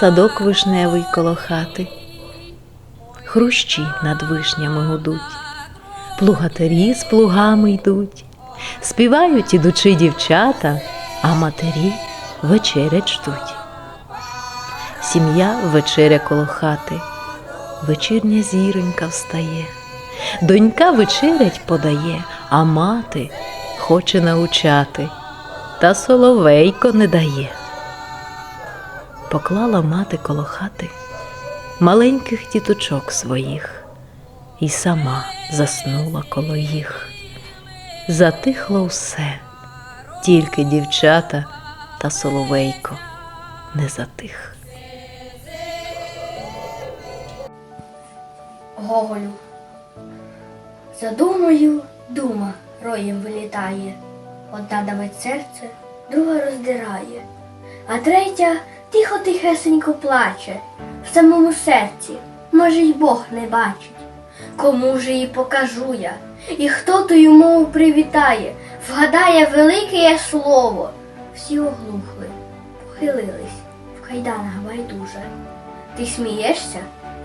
садок вишневий коло хати, хрущі над вишнями гудуть, плугатарі з плугами йдуть, співають ідучи дівчата, а матері вечерять ждуть. Сім'я вечеря коло хати, вечірня зіронька встає, донька вечерять подає, а мати хоче научати, та соловейко не дає. Поклала мати коло хати маленьких діточок своїх і сама заснула коло їх. Затихло все, тільки дівчата та соловейко не затих. Гоголю. За думою дума роєм вилітає. Одна давить серце, друга роздирає, а третя тихо тихесенько плаче в самому серці, може, й Бог не бачить. Кому ж її покажу я, і хто тую мову привітає, вгадає велике я слово. Всі оглухли, похилились в кайданах байдуже. Ти смієшся,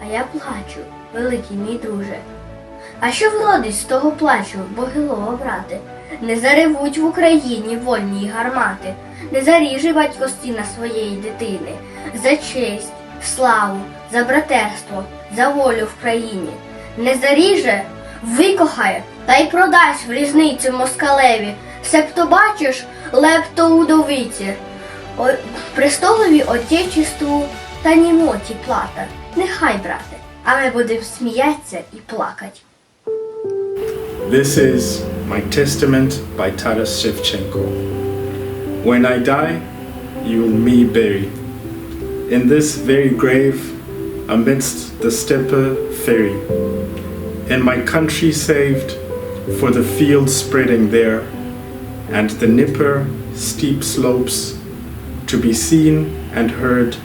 а я плачу, великий мій друже. А що вродить з того плачу, богилова брати? Не заревуть в Україні вольні гармати, не заріже батько стіна своєї дитини. За честь, славу, за братерство, за волю в країні. Не заріже, викохає та й продасть в різницю москалеві. Себто бачиш, лепто удовиці. О, престолові отечеству та німоті плата. Нехай, брате, а ми будемо сміятися і плакать. This is my testament by Taras Shevchenko. When I die, you'll me bury in this very grave amidst the steppe ferry. In my country saved for the fields spreading there, and the Nipper steep slopes to be seen and heard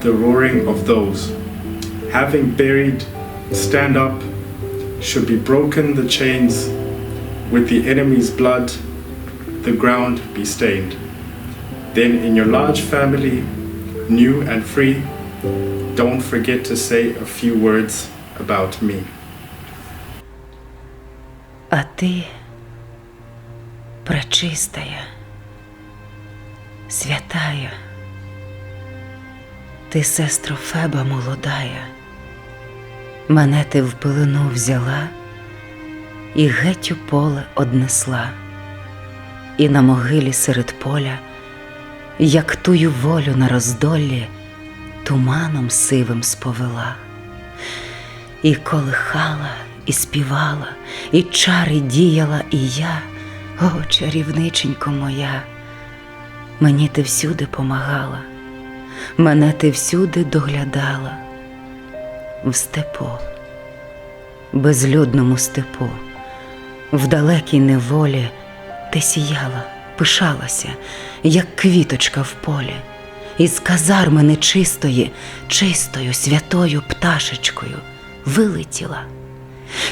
the roaring of those. Having buried, stand up, should be broken the chains, with the enemy's blood the ground be stained. Then in your large family, new and free, don't forget to say a few words about me. А ти, пречистая, святая, ти, сестро Феба молодая, мене ти в пилину взяла і геть у поле однесла, і на могилі серед поля, як тую волю на роздоллі, туманом сивим сповела. І колихала, і співала, і чари діяла, і я, о, чарівниченько моя, мені ти всюди помагала, мене ти всюди доглядала, в степу, безлюдному степу, в далекій неволі ти сіяла, пишалася, як квіточка в полі. Із казарми нечистої, чистою, святою пташечкою вилетіла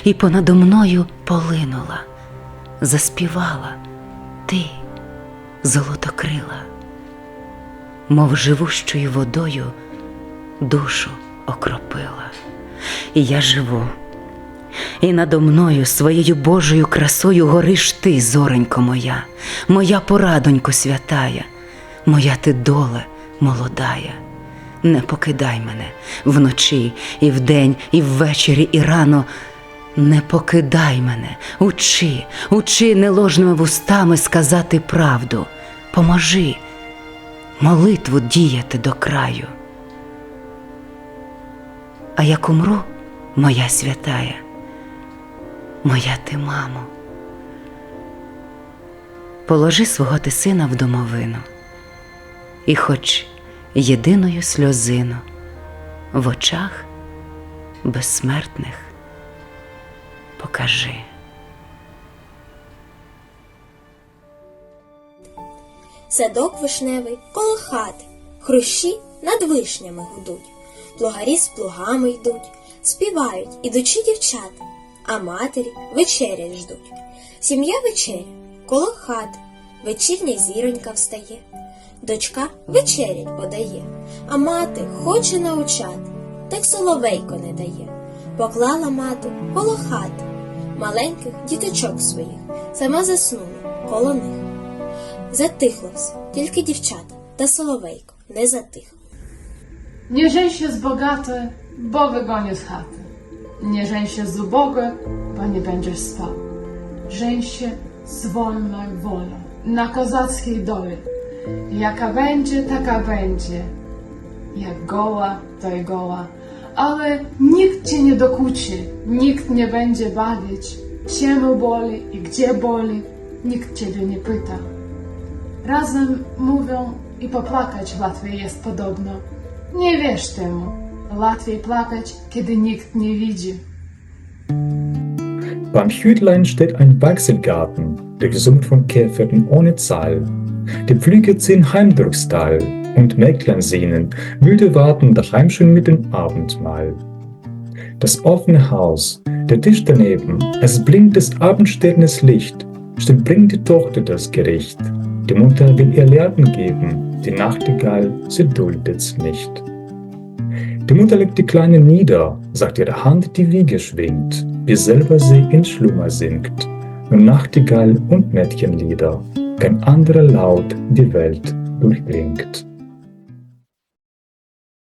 і понадо мною полинула, заспівала ти, золотокрила, мов живущою водою душу окропила. І я живу, і надо мною своєю Божою красою гориш ти, зоренько моя, моя порадонько святая, моя ти доле молодая. Не покидай мене вночі, і вдень, і ввечері, і рано. Не покидай мене, учи, учи неложними вустами сказати правду. Поможи молитву діяти до краю. А як умру, моя святая, моя ти мамо, положи свого ти сина в домовину, і хоч єдиною сльозину в очах безсмертних покажи. Садок вишневий коло хати, хрущі над вишнями гудуть, плугарі з плугами йдуть, співають ідучі дівчата, а матері вечерять ждуть. Сім'я вечеря коло хати, вечірня зіронька встає. Дочка вечерять подає, а мати хоче научати, так соловейко не дає. Поклала мати коло хати маленьких діточок своїх, сама заснула коло них. Затихло все, тільки дівчата та соловейко не затихло. Żeń się z bogate, bo wygonię z chaty. Nie żeń się z ubogie, bo nie będziesz spał. Żeń się z wolną wolą, na kozackiej dole. Jaka będzie, taka będzie. Jak goła, to i goła. Ale nikt cię nie dokuczy, nikt nie będzie bawić. Czemu boli i gdzie boli, nikt ciebie nie pyta. Razem mówią i popłakać łatwiej jest podobno. Nie wierz temu. Łatwiej płakać, kiedy nikt nie widzi. Beim Hütlein steht ein Wachselgarten, durchsummt von Käfern ohne Zahl. Die Pflüge ziehen heim und Mägdlein sehnen, müde warten daheim schon mit dem Abendmahl. Das offene Haus, der Tisch daneben, es blinkt des Abendsternes Licht, stimmt bringt die Tochter das Gericht. Die Mutter will ihr Lernen geben, die Nachtigall, sie duldet's nicht. Die Mutter legt die Kleine nieder, sagt ihre Hand die Wiege schwingt, wie selber sie in Schlummer singt. Nur Nachtigall und Mädchenlieder, kein anderer Laut die Welt durchdringt.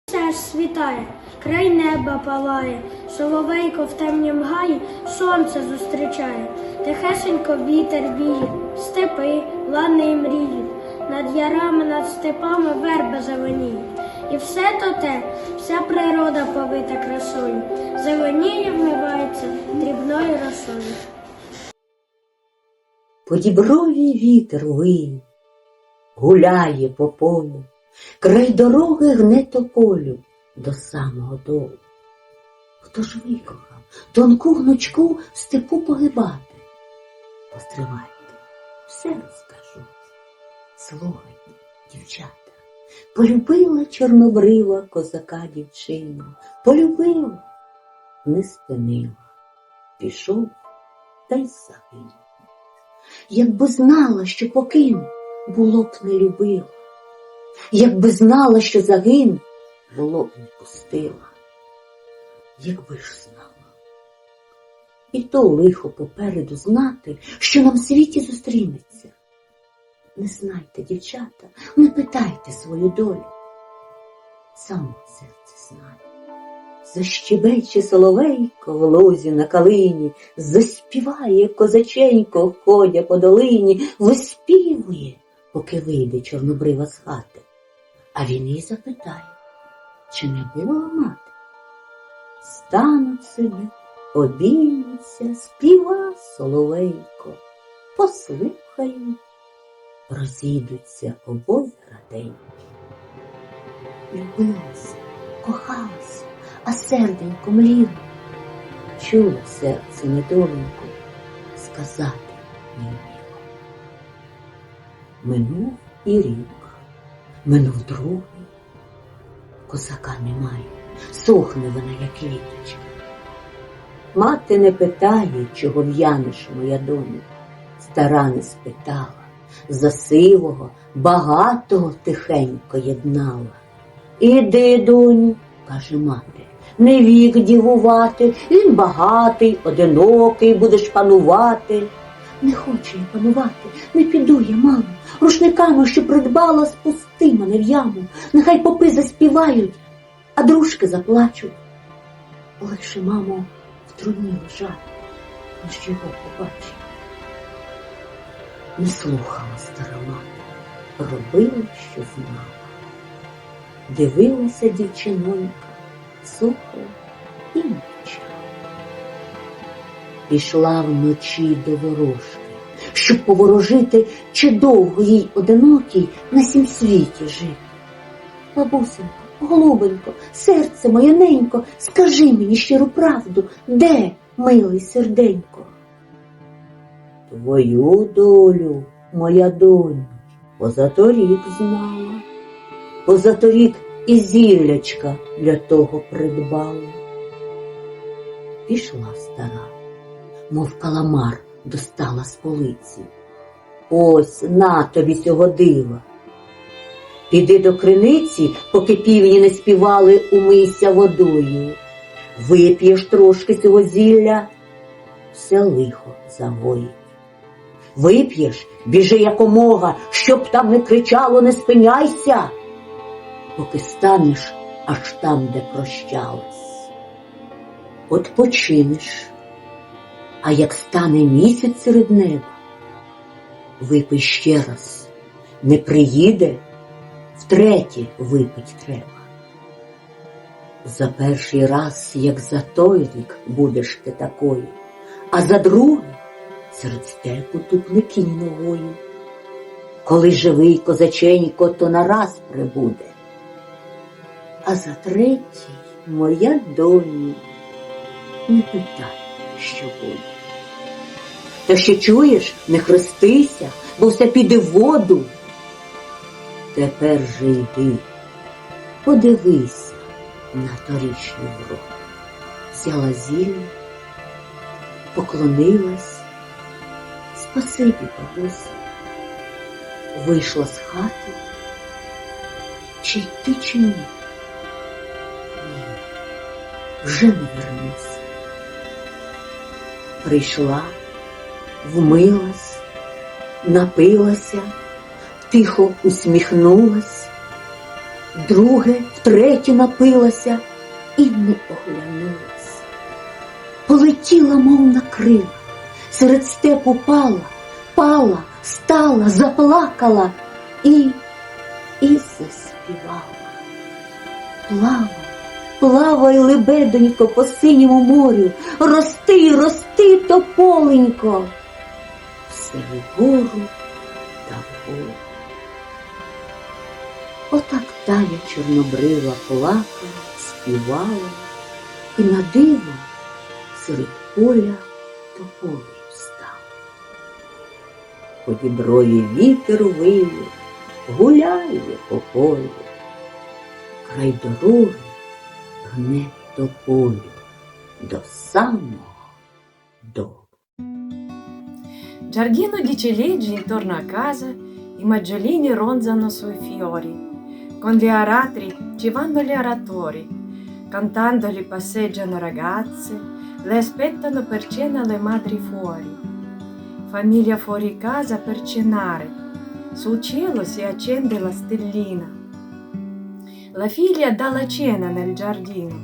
Все ж світає, край неба палає, соловейко в темнім гаї сонце зустрічає, тихесенько вітер віє, степи, лани мріють, над ярами, над степами верби зеленіють. І все то те, вся природа повита красою, зеленіє вмивається дрібною росою. По діброві вітер виє, гуляє по полю, край дороги гне тополю до самого долу. Хто ж викохав тонку гнучку в степу погибати? Постривайте, все розкажу. Слухайте, дівчата, полюбила чорнобрива козака дівчину, полюбила, не спинила, пішов та й загинув. Якби знала, що покину, було б не любила. Якби знала, що загину, було б не пустила. Якби ж знала. І то лихо попереду знати, що нам в світі зустрінеться. Не знайте, дівчата, не питайте свою долю. Саме серце знає. Защебече соловейко в лозі на калині, заспіває козаченько, ходя по долині, виспівує, поки вийде чорнобрива з хати. А він її запитає, чи не була мати? Стануть собі, обіймуться, співа соловейко, послухають, розійдуться обоє раденькі. Любилася, кохалася, а серденько мліло. Чуло серце недоленько, сказати не вміло. Минув і рік, минув другий. Козака немає, сохне вона, як квіточка. Мати не питає, чого в'янеш, моя доню. Стара не спитала, за сивого, багатого тихенько єднала. Іди, доню, каже мати, не вік дівувати, він багатий, одинокий, будеш панувати. Не хочу я панувати, не піду я, мамо, рушниками, що придбала, спусти мене в яму, нехай попи заспівають, а дружки заплачуть. Лише, мамо, в труні лежать, ніж його побачить. Не слухала стара мати, робила, що знала. Дивилася дівчинонька, сухо і мовчала. Пішла вночі до ворожки, щоб поворожити, чи довго їй одинокій на сім світі жити. Бабусенько, голубенько, серце моє ненько, скажи мені щиру правду, де, милий серденько? Твою долю, моя доню, позаторік знала, позаторік і зіллячка для того придбала. Пішла стара, мов каламар достала з полиці. Ось на тобі цього дива. Піди до криниці, поки півні не співали, умийся водою. Вип'єш трошки цього зілля, все лихо загоїть. Вип'єш, біжи якомога, щоб там не кричало, не спиняйся, поки станеш аж там, де прощалась. От починеш, а як стане місяць серед неба, випий ще раз, не приїде, втретє випить треба. За перший раз, як за той рік, будеш ти такою, а за другий серед степу тупни кінь ногою. Коли живий козаченько, то нараз прибуде. А за третій, моя доні, не питай, що буде. Та ще чуєш, не хрестися, бо все піде в воду. Тепер же йди, подивися на торічний врок. Взяла зілля, поклонилась, спасибі, бабуся. Вийшла з хати, чи йти, чи ні? Ні, вже не вернуся. Прийшла, вмилась, напилася, тихо усміхнулась, друге, втретє напилася і не оглянулась. Полетіла, мов на крила, серед степу пала, пала, стала, заплакала і, і заспівала. Плавай, плавай, лебедонько, по синьому морю, рости, рости, тополенько, все вгору та вгору. Отак Таня чорнобрила плакала, співала, і на диво серед поля став. По діброві вітер виє, гуляє по полю, край дороги гне тополю до самого дому. Giardino di ciliegi intorno a casa, i maggiolini ronzano sui fiori, con gli aratri ci vanno gli aratori, cantandoli passeggiano ragazze, le aspettano per cena le madri fuori. Famiglia fuori casa per cenare, sul cielo si accende la stellina. La figlia dà la cena nel giardino,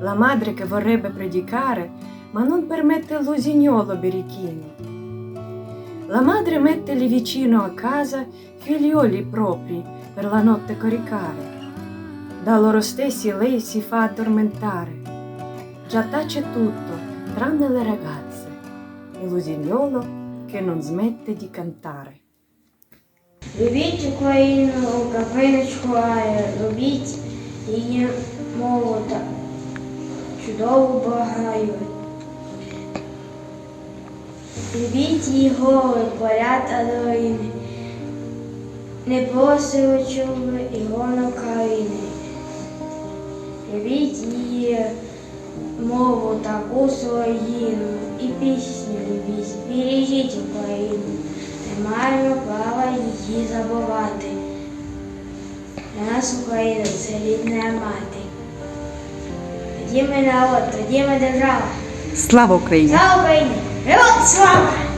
la madre che vorrebbe predicare, ma non permette l'usignolo birichino. La madre mette lì vicino a casa figlioli propri per la notte coricare. Da loro stessi lei si fa addormentare. Già tace tutto, tranne le ragazze e l'usignolo che non smette di cantare. Любіть Україну, капиночку, любіть її мову та чудову багаю. Любіть її гори, поля та долини, не чули і гон України. Любіть її мову таку своїну і пісню любіть, бережіть Україну. Не маємо права її забувати. Для нас Україна це рідна мати. Тоді ми народ, тоді ми держава. Слава Україні! Слава Україні! Героям слава!